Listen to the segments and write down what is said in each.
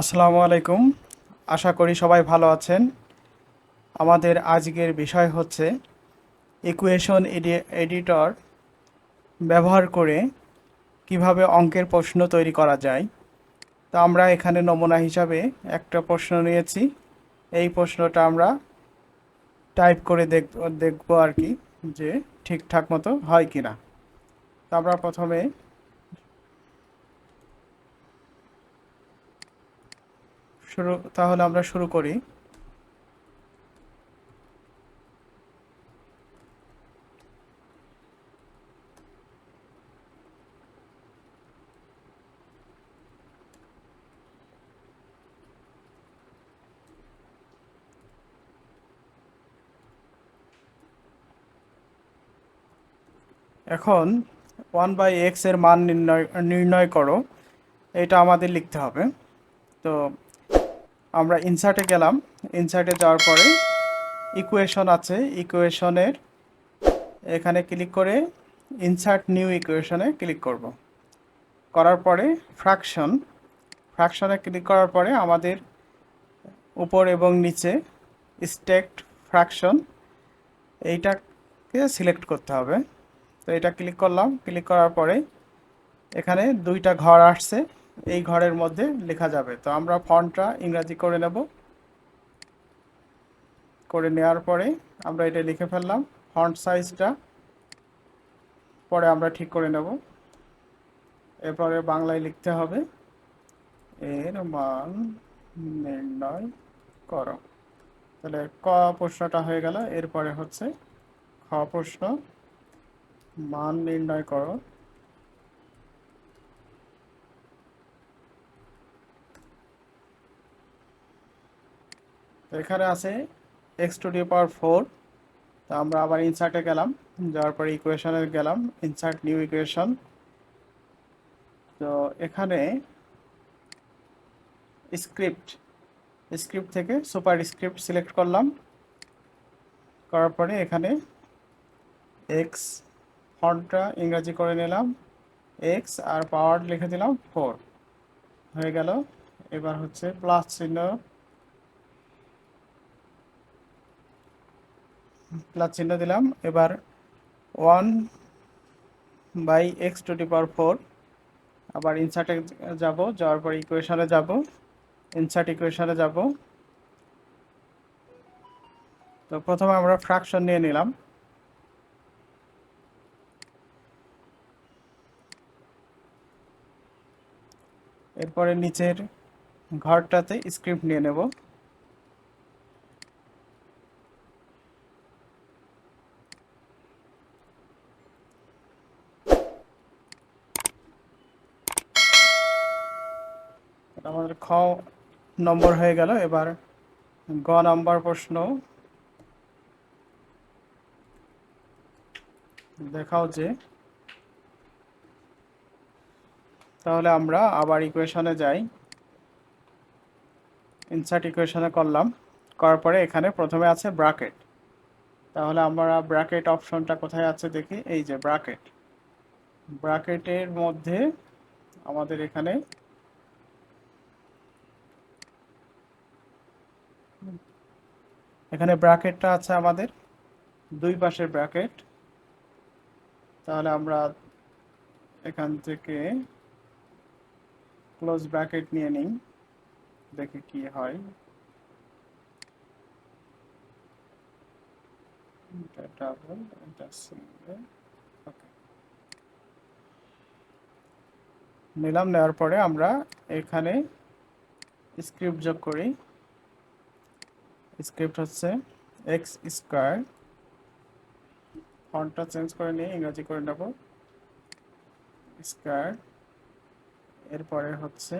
আসসালামু আলাইকুম। আশা করি সবাই ভালো আছেন। আমাদের আজকের বিষয় হচ্ছে ইকুয়েশন এডিটর ব্যবহার করে কীভাবে অঙ্কের প্রশ্ন তৈরি করা যায়। তো আমরা এখানে নমুনা হিসাবে একটা প্রশ্ন নিয়েছি। এই প্রশ্নটা আমরা টাইপ করে দেখ দেখব আর কি যে ঠিকঠাক মতো হয় কি না তো আমরা প্রথমে শুরু, তাহলে আমরা শুরু করি। এখন ওয়ান বাই এক্সের মান নির্ণয় নির্ণয় করো। এটা আমাদের লিখতে হবে। তো আমরা ইনসার্টে গেলাম। ইনসার্টে যাওয়ার পরে ইকুয়েশন আছে। ইকুয়েশনের এখানে ক্লিক করে ইনসার্ট নিউ ইকুয়েশনে ক্লিক করব। করার পরে ফ্র্যাকশন ফ্র্যাকশনে ক্লিক করার পরে আমাদের উপর এবং নিচে স্টেকড ফ্র্যাকশন এইটাকে সিলেক্ট করতে হবে। তো এটা ক্লিক করলাম। ক্লিক করার পরে এখানে দুইটা ঘর আসছে। এই ঘরের মধ্যে লেখা যাবে। তো আমরা ফন্টটা ইংরাজি করে নেব। করে নেওয়ার পরে আমরা এটা লিখে ফেললাম। ফন্ট সাইজটা পরে আমরা ঠিক করে নেব। এরপরে বাংলায় লিখতে হবে। এর মান নির্ণয় করো। তাহলে ক প্রশ্নটা হয়ে গেল। এরপরে হচ্ছে খ প্রশ্ন। মান নির্ণয় করো। এখানে আছে এক্স টু পাওয়ার ফোর তো আমরা আবার ইনসার্টে গেলাম, যাওয়ার পরে ইকুয়েশনে গেলাম ইনসার্ট নিউ ইকুয়েশন তো এখানে স্ক্রিপ্ট স্ক্রিপ্ট থেকে সুপার স্ক্রিপ্ট সিলেক্ট করলাম। করার পরে এখানে এক্স ফন্টটা ইংরাজি করে নিলাম এক্স আর পাওয়ার লিখে দিলাম ফোর হয়ে গেল। এবার হচ্ছে প্লাস চিহ্ন। প্লাস চিহ্ন দিলাম। এবার one by X two the power four. আবার ইনসার্টে যাব, যাওয়ার পর ইকুয়েশনে যাব ইনসার্ট ইকুয়েশনে যাব। তো প্রথমে আমরা ফ্র্যাকশন নিয়ে নিলাম। এরপরে নিচের ঘরটাতে স্ক্রিপ্ট নিয়ে নেব। আমাদের খ নম্বর হয়ে গেল। এবার গ নম্বর প্রশ্ন। দেখাও যে। তাহলে আমরা আবার ইকুয়েশনে যাই। ইনসার্ট ইকুয়েশনে করলাম। করার পরে এখানে প্রথমে আছে ব্রাকেট তাহলে আমরা ব্র্যাকেট অপশনটা কোথায় আছে দেখি। এই যে ব্র্যাকেট ব্র্যাকেটের মধ্যে আমাদের এখানে এখানে ব্র্যাকেটটা আছে আমাদের, দুই পাশের ব্র্যাকেট। তাহলে আমরা এখান থেকে ক্লোজ ব্র্যাকেট নিয়ে নিই, দেখি কি হয়। ওকে নিলাম, নেওয়ার পরে আমরা এখানে স্ক্রিপ্ট যোগ করি। স্ক্রিপ্ট হচ্ছে এক্স স্কোয়ার। ফন্টটা চেঞ্জ করে নিয়ে ইংরাজি করে নেব। স্কোয়ার। এরপরে হচ্ছে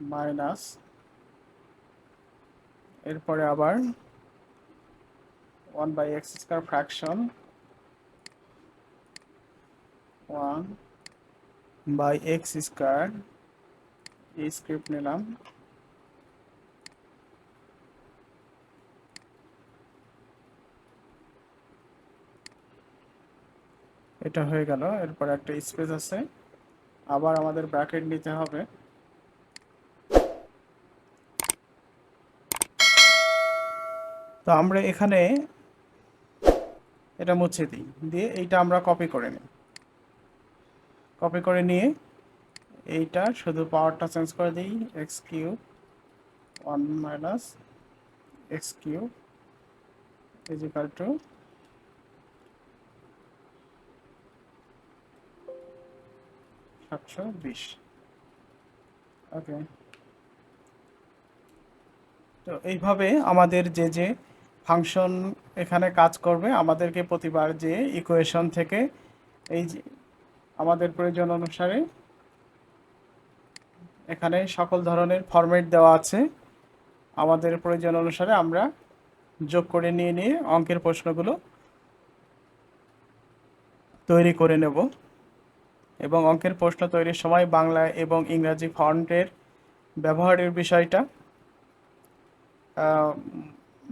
মাইনাস। এরপরে আবার one by X square fraction. One by X square. এই স্ক্রিপ্ট নিলাম। এটা হয়ে গেল। এরপর একটা স্পেস আছে। আবার আমাদের ব্র্যাকেট নিতে হবে। তো আমরা এখানে এটা মুছে দিই। দিয়ে এইটা আমরা কপি করে নিই। কপি করে নিয়ে এইটা শুধু পাওয়ারটা চেঞ্জ করে দিই। X Q one minus X Q equal two সাতশো বিশ। ওকে তো এইভাবে আমাদের যে যে ফাংশন এখানে কাজ করবে, আমাদেরকে প্রতিবার যে ইকুয়েশন থেকে এই যে আমাদের প্রয়োজন অনুসারে এখানে সকল ধরনের ফরম্যাট দেওয়া আছে। আমাদের প্রয়োজন অনুসারে আমরা যোগ করে নিয়ে নিয়ে অঙ্কের প্রশ্নগুলো তৈরি করে নেব। এবং অঙ্কের প্রশ্ন তৈরির সময় বাংলা এবং ইংরাজি ফন্টের ব্যবহারের বিষয়টা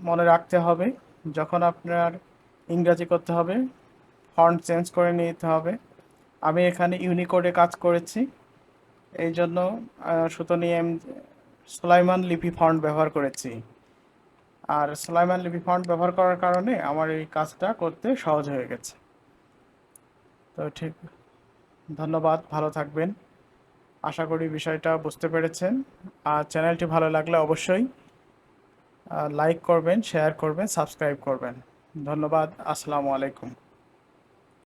মনে রাখতে হবে। যখন আপনার ইংরাজি করতে হবে, ফন্ট চেঞ্জ করে নিতে হবে। আমি এখানে ইউনিকোডে কাজ করেছি। এই জন্য সুতনি এম সুলাইমান লিপি ফন্ট ব্যবহার করেছি। আর সোলাইমান লিপি ফন্ট ব্যবহার করার কারণে আমার এই কাজটা করতে সহজ হয়ে গেছে। তো ঠিক ধন্যবাদ, ভালো থাকবেন। আশা করি বিষয়টা বুঝতে পেরেছেন। আর চ্যানেলটি ভালো লাগলে অবশ্যই লাইক করবেন শেয়ার করবেন সাবস্ক্রাইব করবেন। ধন্যবাদ, আসসালামু আলাইকুম।